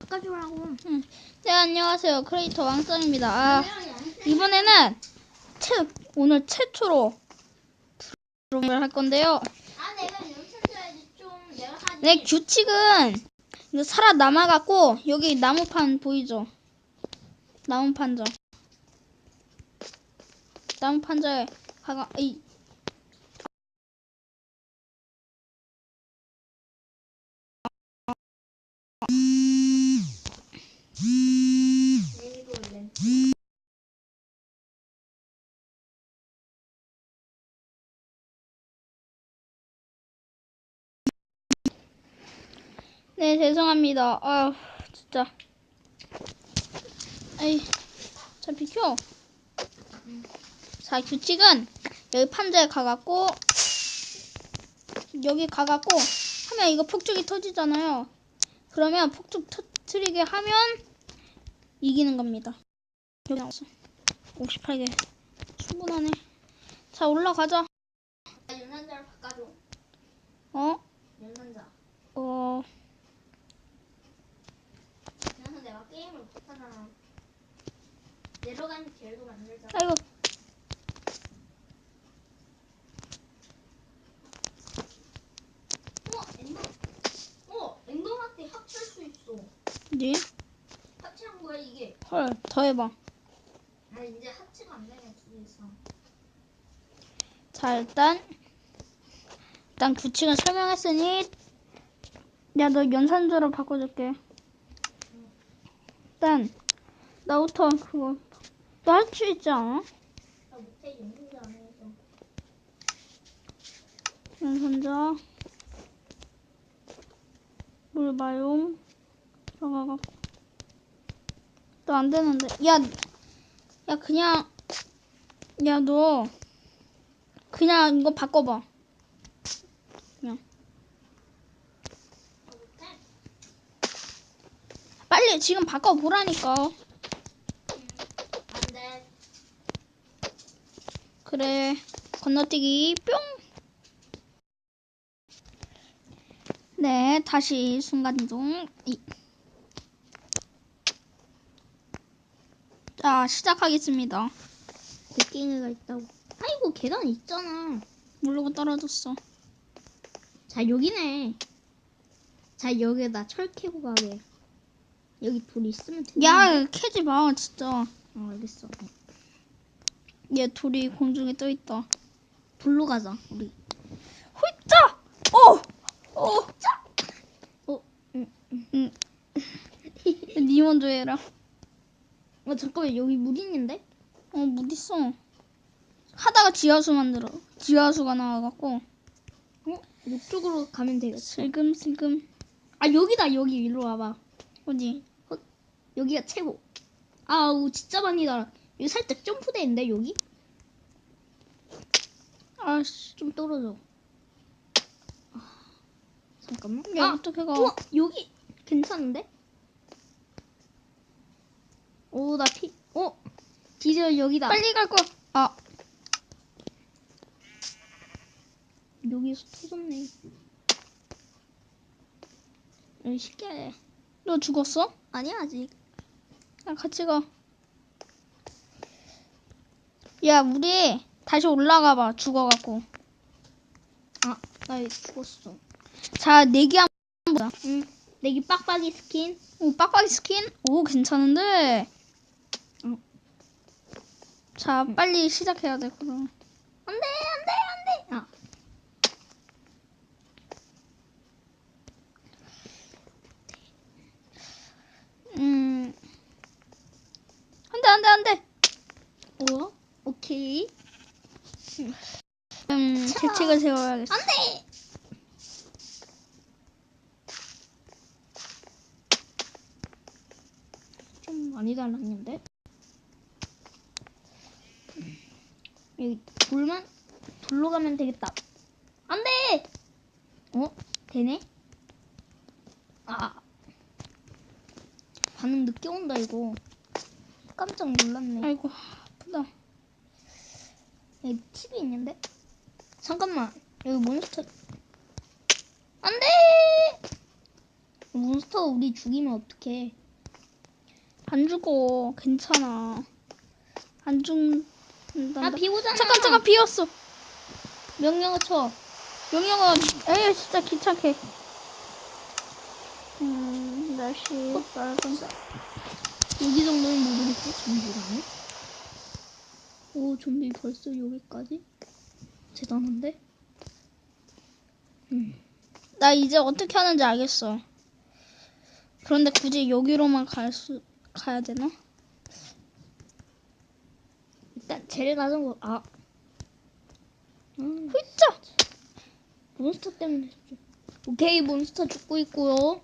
바꿔주라고. 네, 안녕하세요. 크리에이터 왕성입니다. 아, 이번에는 최, 오늘 최초로 프로그램을 할 건데요. 아 내가 영상 줘야지 좀 내가 하지. 네, 규칙은 이거 살아 남아갖고 여기 나무판 보이죠? 나무판자. 나무판자에 가가 이 네, 죄송합니다. 아, 진짜. 에이, 자, 비켜. 자, 규칙은 여기 판자에 가갖고, 여기 가갖고, 하면 이거 폭죽이 터지잖아요. 그러면 폭죽 터트리게 하면 이기는 겁니다. 여기 나왔어. 58개. 충분하네. 자, 올라가자. 나 연산자를 바꿔줘. 어? 연산자. 어, 그래서 내가 게임을 못하잖아. 내려가는 길도 만들자. 아이고. 어 엔더. 어 엔더한테 합칠 수 있어. 네? 합치한 거야 이게. 헐, 더 해봐. 아 이제 합치가 안 되네 있어. 자 일단 일단 규칙을 설명했으니 야 너 연산조로 바꿔줄게 일단 나부터 그거 너 할 수 있지 않아? 안 해서. 연산자 물바용 들어가가 너 안 되는데 야 야 그냥 야 너 그냥 이거 바꿔봐 나 못해. 빨리 지금 바꿔보라니까 안 돼. 그래 건너뛰기 뿅. 네 다시 순간이동. 이. 자 시작하겠습니다. 곡괭이가 있다고. 아이고 계단 있잖아. 모르고 떨어졌어. 자 여기네. 자 여기다 철 캐고 가게. 여기 돌 있으면 되는. 야 캐지 마 진짜. 어 알겠어. 얘 돌이 공중에 떠 있다. 돌로 가자 우리. 호이짜. 어. 어. 어. 응. 응. 니 먼저 해라. 어 잠깐만 여기 물 있는데? 어못 있어. 하다가 지하수 만들어. 지하수가 나와갖고 어 이쪽으로 가면 되겠어. 슬금슬금. 아 여기다 여기 일로 와봐. 어디? 여기가 최고. 아우 진짜 많이 달아. 여기 살짝 점프대인데 여기? 아씨. 좀 떨어져. 아, 잠깐만. 야 아, 어떻게 가? 우와 여기 괜찮은데? 오 나 피. 어 디젤 여기다. 빨리 갈 거. 아 여기서 터졌네. 여기 쉽게 해. 너 죽었어? 아니야 아직. 야 같이 가. 야 우리 다시 올라가 봐. 죽어갖고. 나 죽었어. 자 내기 한번 보자. 응. 내기 빡빡이 스킨. 오 빡빡이 스킨? 오 괜찮은데. 어. 자 빨리 시작해야 돼 그럼. 안돼 안돼 안돼. 아. 음. 안돼 안돼 안돼. 어? 오케이. 음 차. 대책을 세워야겠어. 안 돼. 좀 많이 달랐는데. 여기 돌만 돌로 가면 되겠다. 안 돼. 어? 되네? 아. 반응 늦게 온다 이거. 깜짝 놀랐네. 아이고 아프다. 여기 팁이 있는데? 잠깐만. 여기 몬스터. 안 돼! 몬스터 우리 죽이면 어떡해? 안 죽어. 괜찮아. 안 죽는다. 아, 비 오잖아. 잠깐 잠깐 비었어. 명령어 쳐. 용영아, 에이 진짜 귀찮게. 음, 날씨 빨간색. 여기 정도는 모르겠지? 좀비라네? 오, 좀비 벌써 여기까지? 대단한데? 음. 나 이제 어떻게 하는지 알겠어. 그런데 굳이 여기로만 갈 수, 가야 되나? 일단 쟤를 가는 거, 아. 음, 휘짜! 몬스터 때문에. 오케이, 몬스터 죽고 있고요.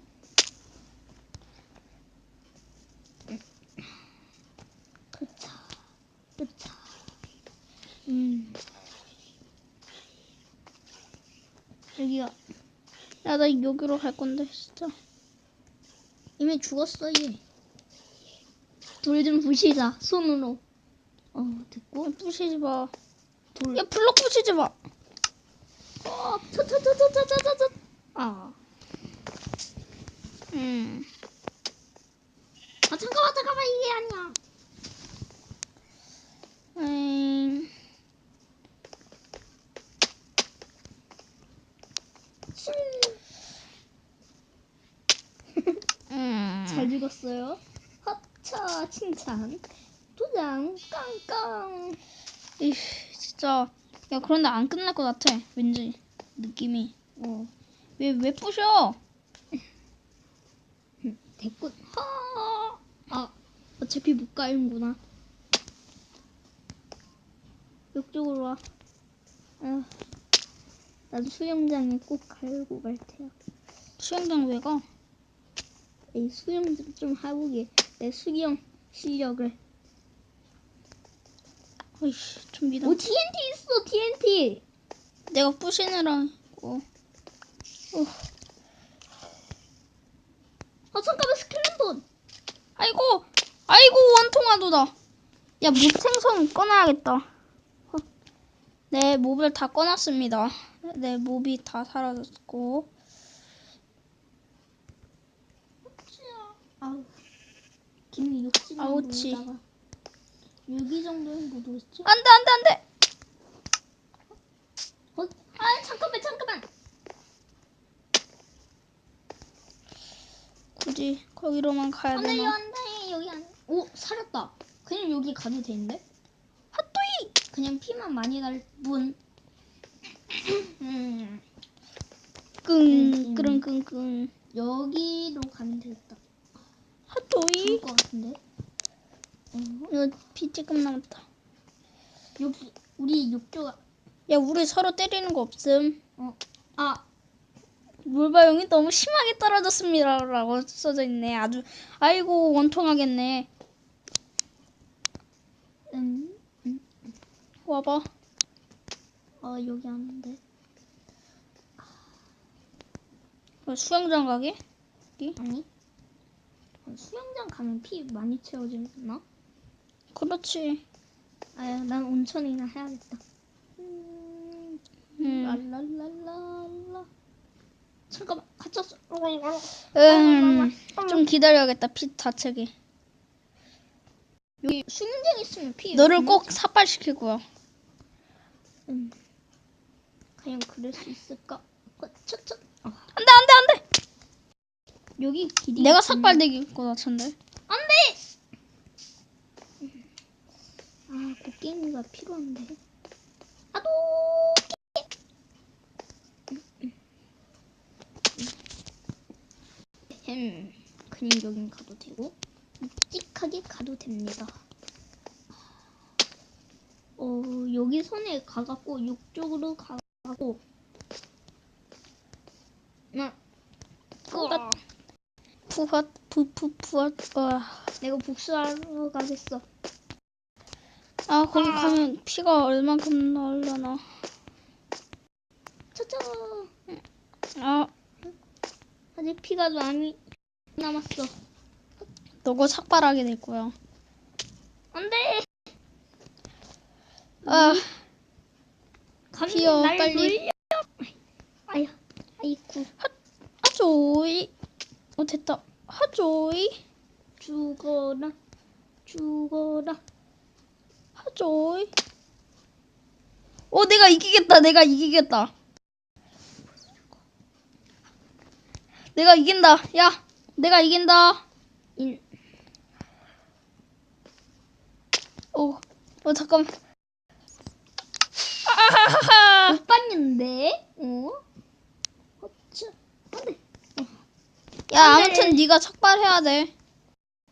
그차, 그차. 음. 여기가 야, 나 여기로 갈 건데, 진짜. 이미 죽었어 얘. 돌 좀 부시자 손으로. 어 됐고. 부시지 마. 돌. 야, 블럭 부시지 마. 어, 차차차차차차차. 아. 음. 아 잠깐만 잠깐만 이게 아니야. 음. 음. 잘 죽었어요. 하차 칭찬. 도장 깡깡. 이 진짜. 야, 그런데 안 끝날 것 같아. 왠지. 느낌이. 어 왜, 왜 부셔? 됐군. 하. 아 어차피 못 가는구나. 이쪽으로 와. 아, 나도 수영장에 꼭 가려고 갈 테야. 수영장 왜 가? 이 수영 좀- 좀 해보게. 내 수영 실력을. 어이씨, 좀 믿어. 오 TNT 있어 TNT. 내가 부시느라고. 아 잠깐만 스켈레톤. 아이고, 아이고, 원통화도다. 야, 몹 생성 꺼놔야겠다. 어. 네, 몹을 다 꺼놨습니다. 네, 몹이 다 사라졌고. 아우. 김이 욕심 아우치. 모르다가 6위 정도는 못 오겠지? 안 돼, 안 돼, 안 돼! 어? 아 잠깐만 잠깐만. 굳이 거기로만 가야 안돼 되나? 안돼 여기 안. 오 살았다. 그냥 여기 가도 되는데? 핫도이! 그냥 피만 많이 날 뿐. 음 끙, 음. 끙끙끙. 여기로 가면 되겠다. 것 같은데? 어, 이거 피 조금 남았다. 여기 우리 이쪽 야, 우리 서로 때리는 거 없음. 아 물바용이 너무 심하게 떨어졌습니다. 라고 써져 있네. 아주, 아이고, 원통하겠네. 음. 와봐. 어 여기 왔는데 어, 수영장 가게? 아니 어, 수영장 가면 피 많이 채워지나? 그렇지. 아야 난 온천이나 해야겠다. 음, 음. 랄랄랄랄라. 잠깐만 갇혔어. 음, 좀 기다려야겠다. 피 다 채게. 여기 수영장 있으면 피. 너를 꼭 삭발시키고요. 음. 과연 그럴 수 있을까? 어, 첫, 어. 안 돼, 안 돼, 안 돼! 여기 길이 내가 삭발되길 것 같은데. 안 돼. 아 곡괭이가 필요한데. 아도. 햄. 그냥 여긴 가도 되고 묵직하게 가도 됩니다. 어 여기 손에 가갖고 이쪽으로 가고. 나. 푸앗. 푸핫, 푸푸, 푸앗. 와. 내가 복수하러 가겠어. 아, 거기 가면 피가 얼만큼 나오려나. 차차. 아, 아직 피가 많이 남았어. 너가 삭발하게 될 거야. 안돼. 아, 피어, 날 빨리. 아야, 아이쿠. 아, 조이. 어 됐다. 하조이 죽어라 죽어라 하조이. 어 내가 이기겠다. 내가 이기겠다. 내가 이긴다. 야, 내가 이긴다. 인 어, 어 잠깐. 아하하하. 못 봤는데 어? 어쩌 안돼 야, 안 돼. 아무튼 네가 삭발해야 돼.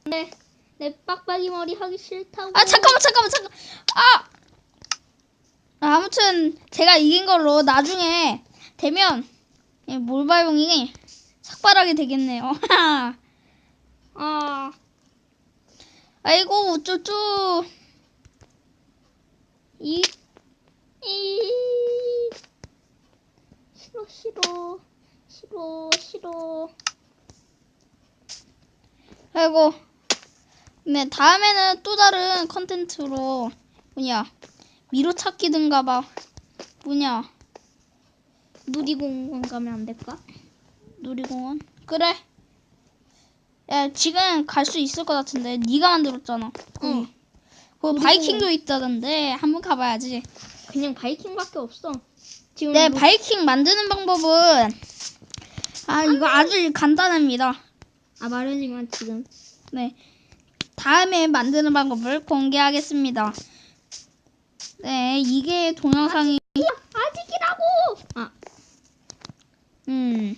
내, 내 빡빡이 머리 하기 싫다고 아 잠깐만 잠깐만 잠깐. 아. 아, 아무튼 제가 이긴 걸로 나중에 되면 이 몰바용이 삭발하게 되겠네요. 아. 아이고 우쭈쭈. 이, 이 싫어 싫어 싫어 싫어 아이고. 네 다음에는 또 다른 컨텐츠로 뭐냐 미로 찾기든가 봐. 뭐냐 누리공원 가면 안 될까? 놀이공원. 그래. 야 지금 갈 수 있을 것 같은데 네가 만들었잖아. 응. 그 놀이공원. 바이킹도 있다던데 한번 가봐야지. 그냥 바이킹밖에 없어 지금 네 루- 바이킹 만드는 방법은 아 이거 아주 간단합니다. 아 말하지만 지금 네. 다음에 만드는 방법을 공개하겠습니다. 네 이게 동영상이 아직이라고! 아. 음.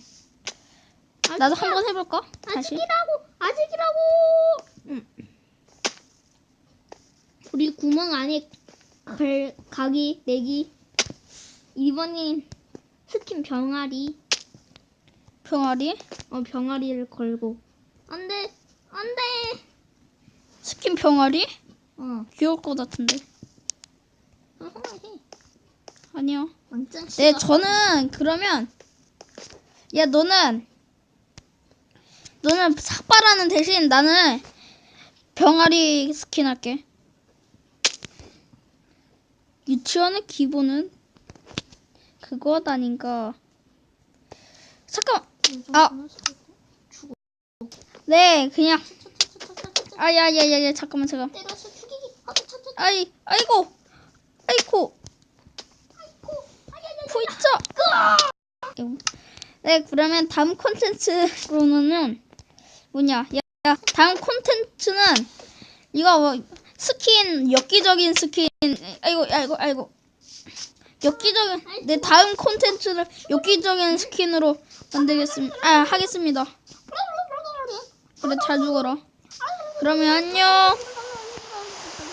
나도 한 번 해볼까? 다시. 아직이라고! 아직이라고! 응. 우리 구멍 안에 걸, 가기 내기. 2번인 스킨 병아리. 병아리? 어 병아리를 걸고 안 돼 안 돼 스킨 병아리 어 귀여울 것 같은데. 아니요. 네 저는 그러면 야 너는 너는 삭발하는 대신 나는 병아리 스킨 할게. 유치원의 기본은 그거다니까. 잠깐. 아. 네 그냥. 아야야야야 잠깐만 잠깐. 때려서 죽이기 아, 차, 차, 차. 아이 아이고. 아이고 보이죠? 네 그러면 다음 콘텐츠로는 뭐냐? 야, 야, 다음 콘텐츠는 이거 뭐 스킨 엽기적인 스킨. 아이고 아이고 아이고. 엽기적인 네 다음 콘텐츠를 엽기적인 스킨으로 만들겠습니다 아 하겠습니다 그래 잘 죽어라. 그러면 안녕